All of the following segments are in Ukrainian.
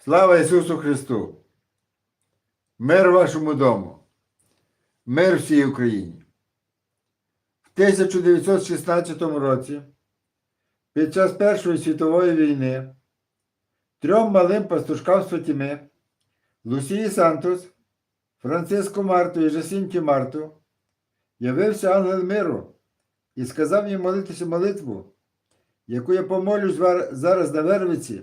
Слава Ісусу Христу! Мир вашому дому! Мир всій Україні! В 1916 році, під час Першої світової війни, трьом малим пастушкам Святіми Лусії Сантос, Франциско Марту і Жасінті Марту явився ангел миру і сказав їм молитися молитву, яку я помолюсь зараз на Вервиці,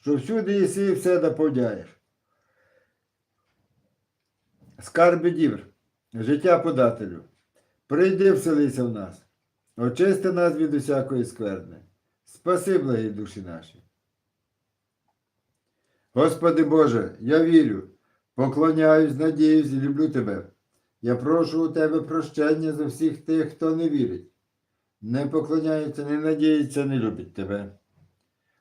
що всюди єси і все доповняєш. Скарби дівр, життя подателю, прийди вселися в нас, очисти нас від усякої скверни, спаси благі душі наші. Господи Боже, я вірю, поклоняюсь, надіюсь і люблю Тебе. Я прошу у Тебе прощення за всіх тих, хто не вірить, не поклоняється, не надіється, не любить Тебе.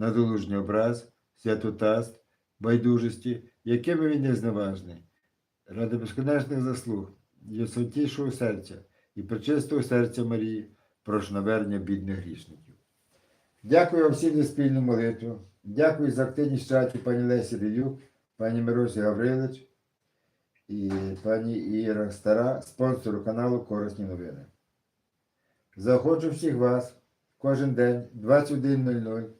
надолужній образ, святотаст, байдужості, якими він не зневажний, ради безконечних заслуг, і святішого серця і пречистого серця Марії, прошу навернення бідних грішників. Дякую вам всім за спільну молитву. Дякую за активність в чаті пані Лесі Ревюк, пані Миросі Гаврилич і пані Іра Стара, спонсору каналу Корисні новини. Заохочу всіх вас кожен день 21.00